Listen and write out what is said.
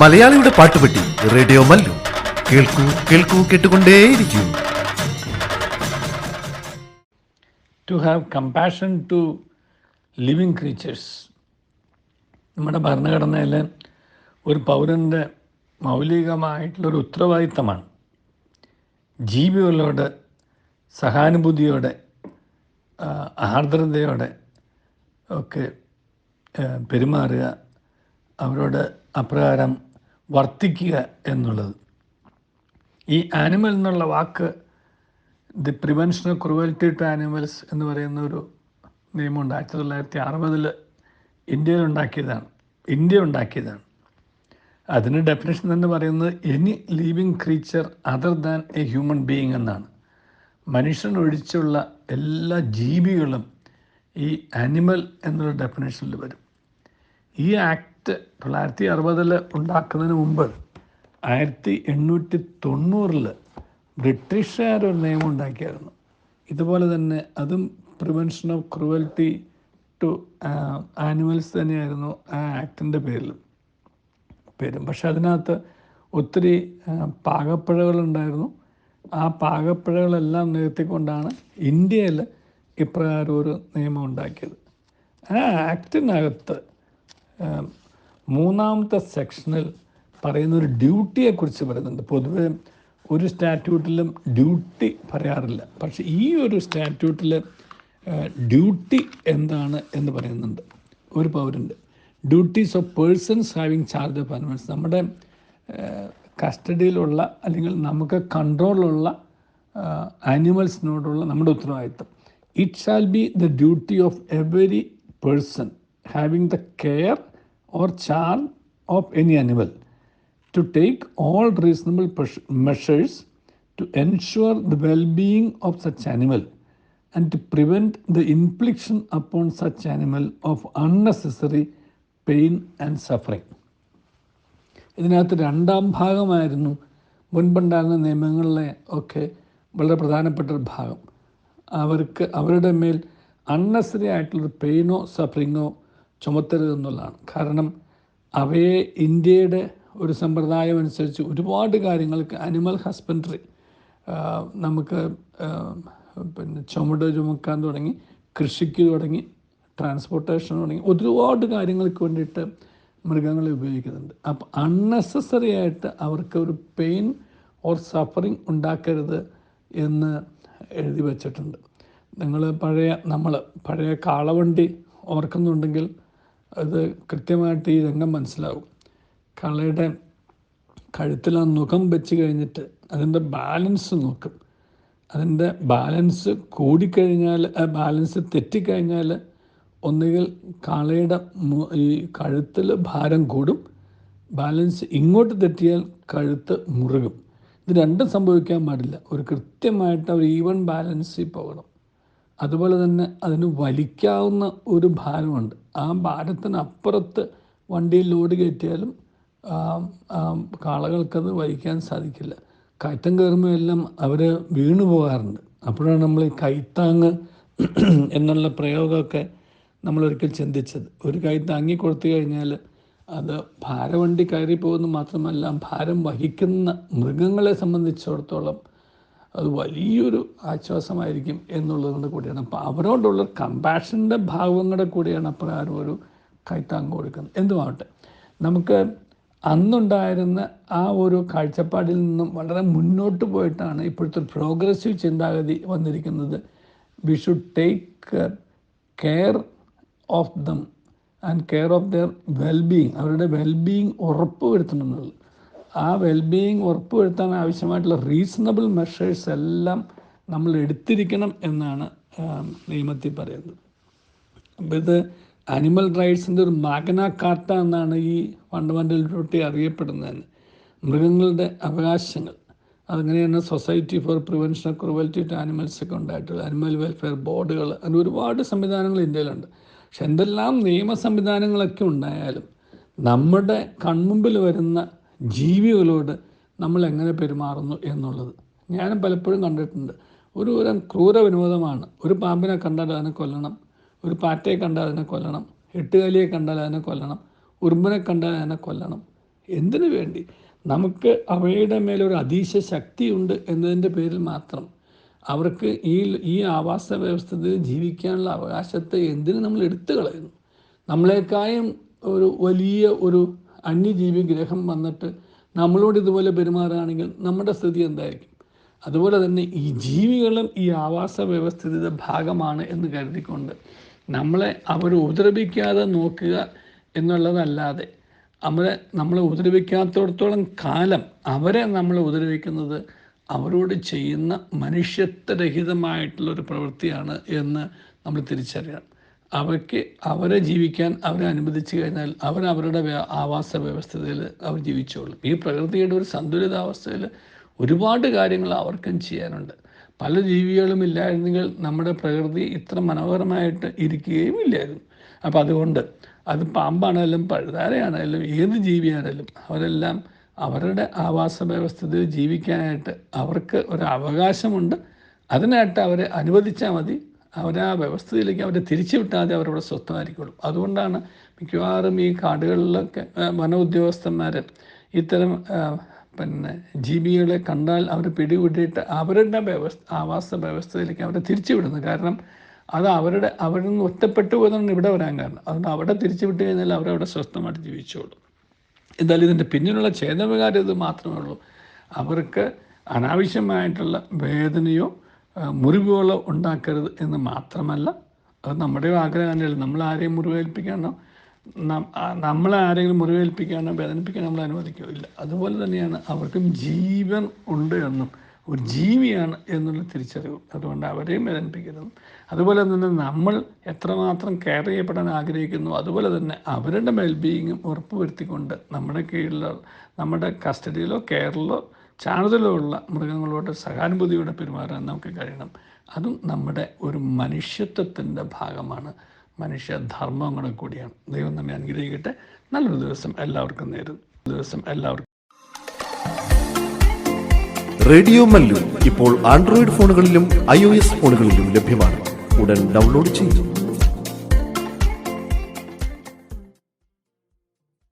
മലയാളിയുടെ പാട്ടുപെട്ടി റേഡിയോ മല്ലു. കേൾക്കൂ കേൾക്കൂ കേട്ടുകൊണ്ടേയിരിക്കൂ. To have compassion to living creatures നമ്മുടെ ഭരണഘടനയിൽ ഒരു പൗരന്റെ മൗലികമായിട്ടുള്ളൊരു ഉത്തരവാദിത്തമാണ് ജീവികളോട് സഹാനുഭൂതിയോടെ ആർദ്രതയോടെ ഒക്കെ പെരുമാറുക. അവരോട് അപ്രകാരം വർത്തിക്കുക എന്നുള്ളത്. ഈ ആനിമൽ എന്നുള്ള വാക്ക് the prevention of cruelty to animals എന്ന് പറയുന്ന ഒരു നിയമമുണ്ട്. ആയിരത്തി തൊള്ളായിരത്തി അറുപതിൽ ഇന്ത്യയിൽ ഉണ്ടാക്കിയതാണ്. ഇന്ത്യ ഉണ്ടാക്കിയതാണ്. അതിന് ഡെഫിനേഷൻ എന്ന് പറയുന്നത് any living creature other than a human being എന്നാണ്. മനുഷ്യൻ ഒഴിച്ചുള്ള എല്ലാ ജീവികളും ഈ ആനിമൽ എന്നുള്ള ഡെഫിനേഷനിൽ വരും. ഈ ആക്ട് തൊള്ളായിരത്തി അറുപതിൽ ഉണ്ടാക്കുന്നതിന് മുമ്പ് ആയിരത്തി എണ്ണൂറ്റി തൊണ്ണൂറിൽ ബ്രിട്ടീഷുകാർ ഒരു നിയമം ഉണ്ടാക്കിയായിരുന്നു. ഇതുപോലെ തന്നെ അതും prevention of cruelty to animals തന്നെയായിരുന്നു ആ ആക്ടിന്റെ പേരിൽ പേരും. പക്ഷെ അതിനകത്ത് ഒത്തിരി പാകപ്പിഴകളുണ്ടായിരുന്നു. ആ പാകപ്പിഴകളെല്ലാം നികത്തിക്കൊണ്ടാണ് ഇന്ത്യയിൽ ഇപ്രകാരം ഒരു നിയമം ഉണ്ടാക്കിയത്. ആ ആക്ടിനകത്ത് മൂന്നാമത്തെ സെക്ഷനിൽ പറയുന്ന ഒരു ഡ്യൂട്ടിയെക്കുറിച്ച് പറയുന്നുണ്ട്. പൊതുവെ ഒരു സ്റ്റാറ്റ്യൂട്ടിലും ഡ്യൂട്ടി പറയാറില്ല. പക്ഷെ ഈ ഒരു സ്റ്റാറ്റ്യൂട്ടിൽ ഡ്യൂട്ടി എന്താണ് എന്ന് പറയുന്നുണ്ട്. ഒരു പൗരന്റെ. Duties of persons having charge of animals നമ്മുടെ കസ്റ്റഡിയിലുള്ള അല്ലെങ്കിൽ നമുക്ക് കൺട്രോളിലുള്ള ആനിമൽസിനോടുള്ള നമ്മുടെ ഉത്തരവാദിത്തം. It shall be the duty of every person having the care or charge of any animal, to take all reasonable measures to ensure the well-being of such animal and to prevent the infliction upon such animal of unnecessary pain and suffering ഇതിനകത്ത് രണ്ടാം ഭാഗമായിരുന്നു മുൻപുണ്ടായിരുന്ന നിയമങ്ങളിലെ ഒക്കെ വളരെ പ്രധാനപ്പെട്ട ഒരു ഭാഗം അവർക്ക് അവരുടെ മേൽ അൺനെസറി ആയിട്ടുള്ളൊരു പെയിനോ സഫറിങ്ങോ ചുമത്തരുതെന്നുള്ളതാണ് കാരണം അവയെ ഇന്ത്യയുടെ ഒരു സമ്പ്രദായം അനുസരിച്ച് ഒരുപാട് കാര്യങ്ങൾക്ക് അനിമൽ ഹസ്ബൻഡറി നമുക്ക് പിന്നെ ചുമട് ചുമക്കാൻ തുടങ്ങി കൃഷിക്ക് തുടങ്ങി ട്രാൻസ്പോർട്ടേഷൻ തുടങ്ങി ഒരുപാട് കാര്യങ്ങൾക്ക് വേണ്ടിയിട്ട് മൃഗങ്ങളെ ഉപയോഗിക്കുന്നുണ്ട്. അപ്പോൾ അൺനെസസറി ആയിട്ട് അവർക്ക് ഒരു പെയിൻ ഓർ സഫറിങ് ഉണ്ടാക്കരുത് എന്ന് എഴുതി വച്ചിട്ടുണ്ട്. നിങ്ങൾ പഴയ നമ്മൾ പഴയ കാളവണ്ടി ഓർക്കുന്നുണ്ടെങ്കിൽ അത് കൃത്യമായിട്ട് ഈ രംഗം മനസ്സിലാവും. കളയുടെ കഴുത്തിൽ ആ മുഖം വെച്ച് കഴിഞ്ഞിട്ട് അതിന്റെ ബാലൻസ് നോക്കും. അതിന്റെ ബാലൻസ് കൂടിക്കഴിഞ്ഞാൽ ആ ബാലൻസ് തെറ്റിക്കഴിഞ്ഞാൽ ഒന്നുകിൽ കളയുടെ ഈ കഴുത്തിൽ ഭാരം കൂടും. ബാലൻസ് ഇങ്ങോട്ട് തെറ്റിയാൽ കഴുത്ത് മുറുകും. ഇത് രണ്ടും സംഭവിക്കാൻ പാടില്ല. ഒരു കൃത്യമായിട്ട് ഒരു ഈവൻ ബാലൻസിൽ പോകണം. അതുപോലെ തന്നെ അതിന് വലിക്കാവുന്ന ഒരു ഭാരമുണ്ട്. ആ ഭാരത്തിനപ്പുറത്ത് വണ്ടിയിൽ ലോഡ് കയറ്റിയാലും കാളകൾക്കത് വലിക്കാൻ സാധിക്കില്ല. കയറ്റം കയറുമ്പോൾ എല്ലാം അവർ വീണു പോകാറുണ്ട്. അപ്പോഴാണ് നമ്മൾ ഈ കൈത്താങ്ങ് എന്നുള്ള പ്രയോഗമൊക്കെ നമ്മളൊരിക്കൽ ചിന്തിച്ചത്. ഒരു കൈ താങ്ങി കൊടുത്തു കഴിഞ്ഞാൽ അത് ഭാരവണ്ടി കയറി മാത്രമല്ല ഭാരം വഹിക്കുന്ന മൃഗങ്ങളെ സംബന്ധിച്ചിടത്തോളം അത് വലിയൊരു ആശ്വാസമായിരിക്കും എന്നുള്ളത് കൊണ്ട് കൂടിയാണ്. അപ്പോൾ അവരോടുള്ള കമ്പാഷന്റെ ഭാവങ്ങളുടെ കൂടിയാണ് അപ്രകാരം ഒരു കൈത്താങ്ങ് കൊടുക്കുന്നത്. എന്തുമാവട്ടെ നമുക്ക് അന്നുണ്ടായിരുന്ന ആ ഒരു കാഴ്ചപ്പാടിൽ നിന്നും വളരെ മുന്നോട്ട് പോയിട്ടാണ് ഇപ്പോഴത്തെ പ്രോഗ്രസീവ് ചിന്താഗതി വന്നിരിക്കുന്നത്. We should take care of them and care of their wellbeing അവരുടെ വെൽബീയിങ് ഉറപ്പുവരുത്തണം എന്നുള്ളത്. ആ വെൽബീയിങ് ഉറപ്പുവരുത്താൻ ആവശ്യമായിട്ടുള്ള റീസണബിൾ മെഷേഴ്സ് എല്ലാം നമ്മൾ എടുത്തിരിക്കണം എന്നാണ് നിയമത്തിൽ പറയുന്നത്. അപ്പോൾ ഇത് അനിമൽ റൈറ്റ്സിന്റെ ഒരു മാഗ്ന കാർട്ട എന്നാണ് ഈ ഫണ്ടമെന്റൽ ഡ്യൂട്ടി അറിയപ്പെടുന്നത് മൃഗങ്ങളുടെ അവകാശങ്ങൾ. അതങ്ങനെയാണ് society for prevention of cruelty to animals ഒക്കെ ഉണ്ടായിട്ടുള്ളത്? അനിമൽ വെൽഫെയർ ബോർഡുകൾ അങ്ങനെ ഒരുപാട് സംവിധാനങ്ങൾ ഇന്ത്യയിലുണ്ട്. പക്ഷെ എന്തെല്ലാം നിയമ സംവിധാനങ്ങളൊക്കെ ഉണ്ടായാലും നമ്മുടെ കൺമുമ്പിൽ വരുന്ന ജീവികളോട് നമ്മൾ എങ്ങനെ പെരുമാറുന്നു എന്നുള്ളത്. ഞാനും പലപ്പോഴും കണ്ടിട്ടുണ്ട്. ഒരു തരം ക്രൂര വിനോദമാണ് ഒരു പാമ്പിനെ കണ്ടാൽ അതിനെ കൊല്ലണം. ഒരു പാറ്റയെ കണ്ടാൽ അതിനെ കൊല്ലണം. എട്ടുകാലിയെ കണ്ടാൽ അതിനെ കൊല്ലണം. ഉറുമ്പനെ കണ്ടാൽ അതിനെ കൊല്ലണം. എന്തിനു വേണ്ടി? നമുക്ക് അവയുടെ മേലൊരു അതീശ ശക്തിയുണ്ട് എന്നതിന്റെ പേരിൽ മാത്രം. അവർക്ക് ഈ ഈ ആവാസ വ്യവസ്ഥയിൽ ജീവിക്കാനുള്ള അവകാശത്തെ എന്തിനു നമ്മൾ എടുത്തു കളയുന്നു? നമ്മളെക്കായും ഒരു വലിയ ഒരു അന്യജീവി ഗ്രഹം വന്നിട്ട് നമ്മളോട് ഇതുപോലെ പെരുമാറുകയാണെങ്കിൽ നമ്മുടെ സ്ഥിതി എന്തായിരിക്കും? അതുപോലെ തന്നെ ഈ ജീവികളും ഈ ആവാസ വ്യവസ്ഥിതിയുടെ ഭാഗമാണ് എന്ന് കരുതിക്കൊണ്ട് നമ്മളെ അവർ ഉപദ്രവിക്കാതെ നോക്കുക എന്നുള്ളതല്ലാതെ അവരെ നമ്മളെ ഉപദ്രവിക്കാത്തടത്തോളം കാലം അവരെ നമ്മൾ ഉപദ്രവിക്കുന്നത് അവരോട് ചെയ്യുന്ന മനുഷ്യത്വരഹിതമായിട്ടുള്ള ഒരു പ്രവൃത്തിയാണ് എന്ന് നമ്മൾ തിരിച്ചറിയണം. അവയ്ക്ക് അവരെ ജീവിക്കാൻ അവരെ അനുവദിച്ചു കഴിഞ്ഞാൽ അവർ അവരുടെ ആവാസ വ്യവസ്ഥയിൽ അവർ ജീവിച്ചോളും. ഈ പ്രകൃതിയുടെ ഒരു സന്തുലിതാവസ്ഥയിൽ ഒരുപാട് കാര്യങ്ങൾ അവർക്കും ചെയ്യാനുണ്ട്. പല ജീവികളും ഇല്ലായിരുന്നെങ്കിൽ നമ്മുടെ പ്രകൃതി ഇത്ര മനോഹരമായിട്ട് ഇരിക്കുകയും ഇല്ലായിരുന്നു. അപ്പോൾ അതുകൊണ്ട് അത് പാമ്പാണേലും പഴുതാരയാണേലും ഏത് ജീവിയാണേലും അവരെല്ലാം അവരുടെ ആവാസ വ്യവസ്ഥയിൽ ജീവിക്കാനായിട്ട് അവർക്ക് ഒരു അവകാശമുണ്ട്. അതിനായിട്ട് അവരെ അനുവദിച്ചാൽ മതി. അവരെ വ്യവസ്ഥയിലേക്ക് അവരെ തിരിച്ചു വിട്ടാതെ അവരവിടെ സ്വസ്ഥമായിരിക്കുള്ളൂ അതുകൊണ്ടാണ് മിക്കവാറും ഈ കാടുകളിലൊക്കെ ആ, വന ഉദ്യോഗസ്ഥന്മാർ ഇത്തരം പിന്നെ ജീവികളെ കണ്ടാൽ അവർ പിടികൂടിയിട്ട് അവരുടെ വ്യവസ്ഥ ആവാസ വ്യവസ്ഥയിലേക്ക് അവരെ തിരിച്ചു വിടുന്നു. കാരണം അത് അവരുടെ അവരിൽ നിന്ന് ഒറ്റപ്പെട്ടു പോയതാണ് ഇവിടെ വരാൻ കാരണം. അതുകൊണ്ട് അവിടെ തിരിച്ചു വിട്ട് കഴിഞ്ഞാൽ അവരവിടെ സ്വസ്ഥമായിട്ട് ജീവിച്ചോളൂ. എന്തായാലും ഇതിന്റെ പിന്നിലുള്ള ഛേദവികാരം ഇത് മാത്രമേ ഉള്ളൂ. അവർക്ക് അനാവശ്യമായിട്ടുള്ള വേദനയോ ആ, മുറിവുകളോ ഉണ്ടാക്കരുത് എന്ന് മാത്രമല്ല അത് നമ്മുടെ ആഗ്രഹം തന്നെയല്ല. നമ്മൾ ആരെയും മുറിവേൽപ്പിക്കാനോ നമ്മളെ ആരെങ്കിലും മുറിവേൽപ്പിക്കാനോ വേദനിപ്പിക്കാനോ നമ്മൾ അനുവദിക്കില്ല അതുപോലെ തന്നെയാണ് അവർക്കും ജീവൻ ഉണ്ട് എന്നും ഒരു ജീവിയാണ് എന്നുള്ള തിരിച്ചറിവ് അതുകൊണ്ട് അവരെയും വേദനിപ്പിക്കരുത്. അതുപോലെ തന്നെ നമ്മൾ എത്രമാത്രം കെയർ ചെയ്യപ്പെടാൻ ആഗ്രഹിക്കുന്നു അതുപോലെ തന്നെ അവരുടെ വെൽബീയിങ്ങും ഉറപ്പുവരുത്തിക്കൊണ്ട് നമ്മുടെ കീഴിലോ നമ്മുടെ കസ്റ്റഡിയിലോ കെയറിലോ ചാർജിലോ ഉള്ള മൃഗങ്ങളോട് സഹാനുഭൂതിയോടെ പെരുമാറാൻ നമുക്ക് കഴിയണം. അതും നമ്മുടെ ഒരു മനുഷ്യത്വത്തിന്റെ ഭാഗമാണ്. മനുഷ്യധർമ്മം കൂടെ കൂടിയാണ്. ദൈവം നമ്മെ അനുഗ്രഹിക്കട്ടെ. നല്ലൊരു ദിവസം എല്ലാവർക്കും നേരുന്നു. ദിവസം എല്ലാവർക്കും റേഡിയോ മല്ലു ഇപ്പോൾ ആൻഡ്രോയിഡ് ഫോണുകളിലും ഐ ഫോണുകളിലും ലഭ്യമാണ്. ഉടൻ ഡൗൺലോഡ് ചെയ്യും.